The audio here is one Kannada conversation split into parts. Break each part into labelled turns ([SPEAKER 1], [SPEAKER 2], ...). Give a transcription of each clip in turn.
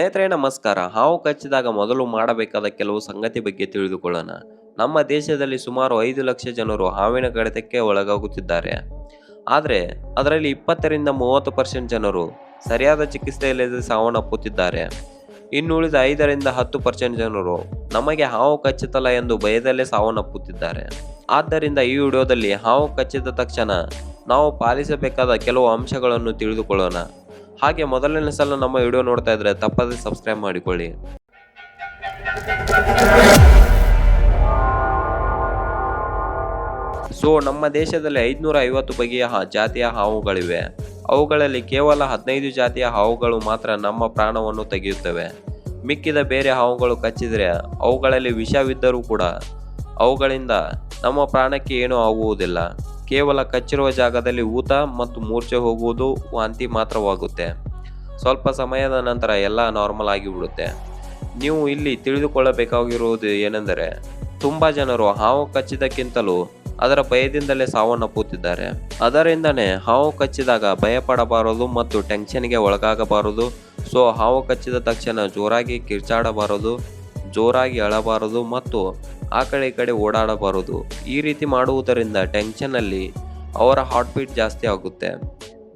[SPEAKER 1] ಸ್ನೇಹಿತರೆ, ನಮಸ್ಕಾರ. ಹಾವು ಕಚ್ಚಿದಾಗ ಮೊದಲು ಮಾಡಬೇಕಾದ ಕೆಲವು ಸಂಗತಿ ಬಗ್ಗೆ ತಿಳಿದುಕೊಳ್ಳೋಣ. ನಮ್ಮ ದೇಶದಲ್ಲಿ ಸುಮಾರು ಐದು ಲಕ್ಷ ಜನರು ಹಾವಿನ ಕಡಿತಕ್ಕೆ ಒಳಗಾಗುತ್ತಿದ್ದಾರೆ. ಆದರೆ, ಅದರಲ್ಲಿ ಇಪ್ಪತ್ತರಿಂದ ಮೂವತ್ತು ಪರ್ಸೆಂಟ್ ಜನರು ಸರಿಯಾದ ಚಿಕಿತ್ಸೆ ಇಲ್ಲದೆ ಸಾವನ್ನಪ್ಪುತ್ತಿದ್ದಾರೆ. ಇನ್ನುಳಿದ ಐದರಿಂದ ಹತ್ತು ಪರ್ಸೆಂಟ್ ಜನರು ನಮಗೆ ಹಾವು ಕಚ್ಚುತ್ತಲ್ಲ ಎಂದು ಭಯದಲ್ಲೇ ಸಾವನ್ನಪ್ಪುತ್ತಿದ್ದಾರೆ. ಆದ್ದರಿಂದ ಈ ವಿಡಿಯೋದಲ್ಲಿ ಹಾವು ಕಚ್ಚಿದ ತಕ್ಷಣ ನಾವು ಪಾಲಿಸಬೇಕಾದ ಕೆಲವು ಅಂಶಗಳನ್ನು ತಿಳಿದುಕೊಳ್ಳೋಣ. ಹಾಗೆ ಮೊದಲನೇ ಸಲ ನಮ್ಮ ವಿಡಿಯೋ ನೋಡ್ತಾ ಇದ್ರೆ ತಪ್ಪದೇ ಸಬ್ಸ್ಕ್ರೈಬ್ ಮಾಡಿಕೊಳ್ಳಿ. ಸೊ ನಮ್ಮ ದೇಶದಲ್ಲಿ ಐದುನೂರ ಐವತ್ತು ಬಗೆಯ ಜಾತಿಯ ಹಾವುಗಳಿವೆ. ಅವುಗಳಲ್ಲಿ ಕೇವಲ ಹದಿನೈದು ಜಾತಿಯ ಹಾವುಗಳು ಮಾತ್ರ ನಮ್ಮ ಪ್ರಾಣವನ್ನು ತೆಗೆಯುತ್ತವೆ. ಮಿಕ್ಕಿದ ಬೇರೆ ಹಾವುಗಳು ಕಚ್ಚಿದರೆ ಅವುಗಳಲ್ಲಿ ವಿಷವಿದ್ದರೂ ಕೂಡ ಅವುಗಳಿಂದ ನಮ್ಮ ಪ್ರಾಣಕ್ಕೆ ಏನೂ ಆಗುವುದಿಲ್ಲ. ಕೇವಲ ಕಚ್ಚಿರುವ ಜಾಗದಲ್ಲಿ ಊತ ಮತ್ತು ಮೂರ್ಛೆ ಹೋಗುವುದು ವಾಂತಿ ಮಾತ್ರವಾಗುತ್ತೆ. ಸ್ವಲ್ಪ ಸಮಯದ ನಂತರ ಎಲ್ಲ ನಾರ್ಮಲ್ ಆಗಿಬಿಡುತ್ತೆ. ನೀವು ಇಲ್ಲಿ ತಿಳಿದುಕೊಳ್ಳಬೇಕಾಗಿರುವುದು ಏನೆಂದರೆ, ತುಂಬ ಜನರು ಹಾವು ಕಚ್ಚಿದಕ್ಕಿಂತಲೂ ಅದರ ಭಯದಿಂದಲೇ ಸಾವನ್ನಪ್ಪುತ್ತಿದ್ದಾರೆ ಅದರಿಂದನೇ ಹಾವು ಕಚ್ಚಿದಾಗ ಭಯಪಡಬಾರದು ಮತ್ತು ಟೆನ್ಷನ್ಗೆ ಒಳಗಾಗಬಾರದು. ಸೊ ಹಾವು ಕಚ್ಚಿದ ತಕ್ಷಣ ಜೋರಾಗಿ ಕಿರ್ಚಾಡಬಾರದು, ಜೋರಾಗಿ ಅಳಬಾರದು ಮತ್ತು ಆ ಕಡೆ ಈ ಕಡೆ ಓಡಾಡಬಾರದು. ಈ ರೀತಿ ಮಾಡುವುದರಿಂದ ಟೆನ್ಷನ್ನಲ್ಲಿ ಅವರ ಹಾರ್ಟ್ ಬೀಟ್ ಜಾಸ್ತಿ ಆಗುತ್ತೆ.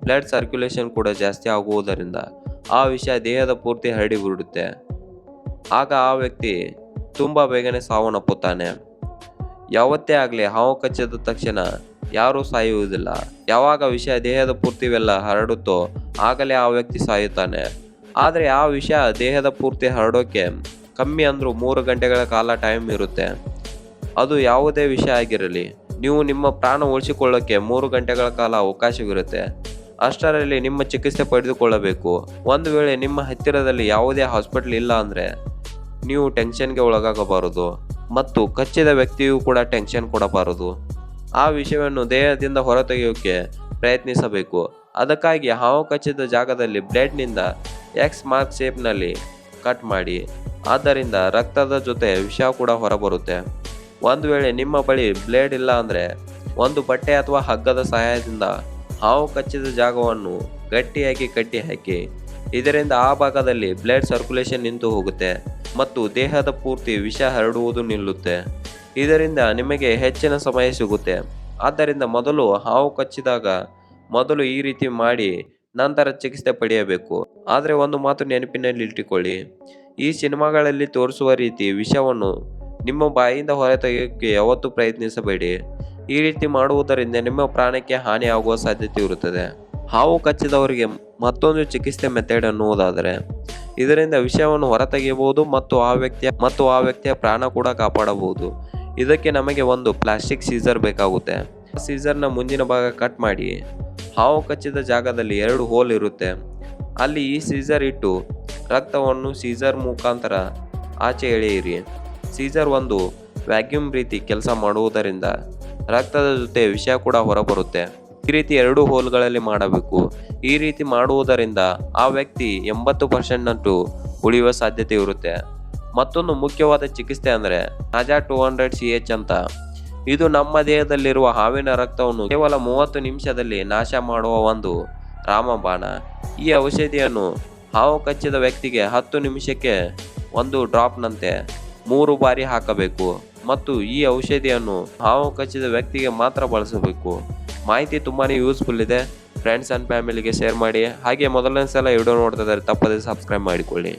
[SPEAKER 1] ಬ್ಲಡ್ ಸರ್ಕ್ಯುಲೇಷನ್ ಕೂಡ ಜಾಸ್ತಿ ಆಗುವುದರಿಂದ ಆ ವಿಷಯ ದೇಹದ ಪೂರ್ತಿ ಹರಡಿಬಿಡುತ್ತೆ ಆಗ ಆ ವ್ಯಕ್ತಿ ತುಂಬ ಬೇಗನೆ ಸಾವನ್ನಪ್ಪುತ್ತಾನೆ. ಯಾವತ್ತೇ ಆಗಲಿ ಹಾವು ಕಚ್ಚಿದ ತಕ್ಷಣ ಯಾರೂ ಸಾಯುವುದಿಲ್ಲ. ಯಾವಾಗ ವಿಷಯ ದೇಹದ ಪೂರ್ತಿವೆಲ್ಲ ಹರಡುತ್ತೋ ಆಗಲೇ ಆ ವ್ಯಕ್ತಿ ಸಾಯುತ್ತಾನೆ. ಆದರೆ ಆ ವಿಷಯ ದೇಹದ ಪೂರ್ತಿ ಹರಡೋಕೆ ಕಮ್ಮಿ ಅಂದರೂ ಮೂರು ಗಂಟೆಗಳ ಕಾಲ ಟೈಮ್ ಇರುತ್ತೆ. ಅದು ಯಾವುದೇ ವಿಷಯ ಆಗಿರಲಿ, ನೀವು ನಿಮ್ಮ ಪ್ರಾಣ ಉಳಿಸಿಕೊಳ್ಳೋಕ್ಕೆ ಮೂರು ಗಂಟೆಗಳ ಕಾಲ ಅವಕಾಶವಿರುತ್ತೆ. ಅಷ್ಟರಲ್ಲಿ ನಿಮ್ಮ ಚಿಕಿತ್ಸೆ ಪಡೆದುಕೊಳ್ಳಬೇಕು. ಒಂದು ವೇಳೆ ನಿಮ್ಮ ಹತ್ತಿರದಲ್ಲಿ ಯಾವುದೇ ಹಾಸ್ಪಿಟಲ್ ಇಲ್ಲ ಅಂದರೆ ನೀವು ಟೆನ್ಷನ್ಗೆ ಒಳಗಾಗಬಾರದು. ಮತ್ತು ಕಚ್ಚಿದ ವ್ಯಕ್ತಿಯೂ ಕೂಡ ಟೆನ್ಷನ್ ಕೊಡಬಾರದು. ಆ ವಿಷಯವನ್ನು ದೇಹದಿಂದ ಹೊರತೆಗೆಯೋಕ್ಕೆ ಪ್ರಯತ್ನಿಸಬೇಕು. ಅದಕ್ಕಾಗಿ ಹಾವು ಕಚ್ಚಿದ ಜಾಗದಲ್ಲಿ ಬ್ಲೇಡ್ನಿಂದ ಎಕ್ಸ್ ಮಾರ್ಕ್ ಶೇಪ್ನಲ್ಲಿ ಕಟ್ ಮಾಡಿ. ಆದ್ದರಿಂದ ರಕ್ತದ ಜೊತೆ ವಿಷ ಕೂಡ ಹೊರಬರುತ್ತೆ. ಒಂದು ವೇಳೆ ನಿಮ್ಮ ಬಳಿ ಬ್ಲೇಡ್ ಇಲ್ಲ ಅಂದರೆ ಒಂದು ಬಟ್ಟೆ ಅಥವಾ ಹಗ್ಗದ ಸಹಾಯದಿಂದ ಹಾವು ಕಚ್ಚಿದ ಜಾಗವನ್ನು ಗಟ್ಟಿಯಾಗಿ ಕಟ್ಟಿ ಹಾಕಿ, ಇದರಿಂದ ಆ ಭಾಗದಲ್ಲಿ ಬ್ಲಡ್ ಸರ್ಕ್ಯುಲೇಷನ್ ನಿಂತು ಹೋಗುತ್ತೆ ಮತ್ತು ದೇಹದ ಪೂರ್ತಿ ವಿಷ ಹರಡುವುದು ನಿಲ್ಲುತ್ತೆ. ಇದರಿಂದ ನಿಮಗೆ ಹೆಚ್ಚಿನ ಸಮಯ ಸಿಗುತ್ತೆ. ಆದ್ದರಿಂದ ಮೊದಲು ಹಾವು ಕಚ್ಚಿದಾಗ ಮೊದಲು ಈ ರೀತಿ ಮಾಡಿ ನಂತರ ಚಿಕಿತ್ಸೆ ಪಡೆಯಬೇಕು. ಆದರೆ ಒಂದು ಮಾತು ನೆನಪಿನಲ್ಲಿ ಇಟ್ಟುಕೊಳ್ಳಿ. ಈ ಸಿನಿಮಾಗಳಲ್ಲಿ ತೋರಿಸುವ ರೀತಿ ವಿಷವನ್ನು ನಿಮ್ಮ ಬಾಯಿಯಿಂದ ಹೊರತೆಗೆಯೋಕ್ಕೆ ಯಾವತ್ತೂ ಪ್ರಯತ್ನಿಸಬೇಡಿ. ಈ ರೀತಿ ಮಾಡುವುದರಿಂದ ನಿಮ್ಮ ಪ್ರಾಣಕ್ಕೆ ಹಾನಿ ಆಗುವ ಸಾಧ್ಯತೆ ಇರುತ್ತದೆ. ಹಾವು ಕಚ್ಚಿದವರಿಗೆ ಮತ್ತೊಂದು ಚಿಕಿತ್ಸೆ ಮೆಥಡ್ ಅನ್ನುವುದಾದರೆ ಇದರಿಂದ ವಿಷಯವನ್ನು ಹೊರತೆಗೆಯಬಹುದು ಮತ್ತು ಆ ವ್ಯಕ್ತಿಯ ಮತ್ತು ಆ ವ್ಯಕ್ತಿಯ ಪ್ರಾಣ ಕೂಡ ಕಾಪಾಡಬಹುದು. ಇದಕ್ಕೆ ನಮಗೆ ಒಂದು ಪ್ಲಾಸ್ಟಿಕ್ ಸೀಸರ್ ಬೇಕಾಗುತ್ತೆ. ಸೀಸರ್ನ ಮುಂದಿನ ಭಾಗ ಕಟ್ ಮಾಡಿ. ಹಾವು ಕಚ್ಚಿದ ಜಾಗದಲ್ಲಿ ಎರಡು ಹೋಲ್ ಇರುತ್ತೆ. ಅಲ್ಲಿ ಈ ಸೀಸರ್ ಇಟ್ಟು ರಕ್ತವನ್ನು ಸೀಸರ್ ಮುಖಾಂತರ ಆಚೆ ಎಳೆಯಿರಿ. ಸೀಸರ್ ಒಂದು ವ್ಯಾಕ್ಯೂಮ್ ರೀತಿ ಕೆಲಸ ಮಾಡುವುದರಿಂದ ರಕ್ತದ ಜೊತೆ ವಿಷ ಕೂಡ ಹೊರಬರುತ್ತೆ. ಈ ರೀತಿ ಎರಡು ಹೋಲ್ಗಳಲ್ಲಿ ಮಾಡಬೇಕು. ಈ ರೀತಿ ಮಾಡುವುದರಿಂದ ಆ ವ್ಯಕ್ತಿ ಎಂಬತ್ತು ಪರ್ಸೆಂಟ್ನಷ್ಟು ಉಳಿಯುವ ಸಾಧ್ಯತೆ ಇರುತ್ತೆ. ಮತ್ತೊಂದು ಮುಖ್ಯವಾದ ಚಿಕಿತ್ಸೆ ಅಂದರೆ Naja two hundred C H ಅಂತ ಇದು ನಮ್ಮ ದೇಹದಲ್ಲಿರುವ ಹಾವಿನ ರಕ್ತವನ್ನು ಕೇವಲ ಮೂವತ್ತು ನಿಮಿಷದಲ್ಲಿ ನಾಶ ಮಾಡುವ ಒಂದು ರಾಮಬಾಣ. ಈ ಔಷಧಿಯನ್ನು ಹಾವು ಕಚ್ಚಿದ ವ್ಯಕ್ತಿಗೆ ಹತ್ತು ನಿಮಿಷಕ್ಕೆ ಒಂದು ಡ್ರಾಪ್ನಂತೆ ಮೂರು ಬಾರಿ ಹಾಕಬೇಕು ಮತ್ತು ಈ ಔಷಧಿಯನ್ನು ಹಾವು ಕಚ್ಚಿದ ವ್ಯಕ್ತಿಗೆ ಮಾತ್ರ ಬಳಸಬೇಕು. ಮಾಹಿತಿ ತುಂಬಾ ಯೂಸ್ಫುಲ್ ಇದೆ. ಫ್ರೆಂಡ್ಸ್ ಆ್ಯಂಡ್ ಫ್ಯಾಮಿಲಿಗೆ ಶೇರ್ ಮಾಡಿ. ಹಾಗೆ ಮೊದಲನೇ ಸಲ ವಿಡಿಯೋ ನೋಡ್ತಾ ಇದ್ದಾರೆ ತಪ್ಪದೇ ಸಬ್ಸ್ಕ್ರೈಬ್ ಮಾಡಿಕೊಳ್ಳಿ.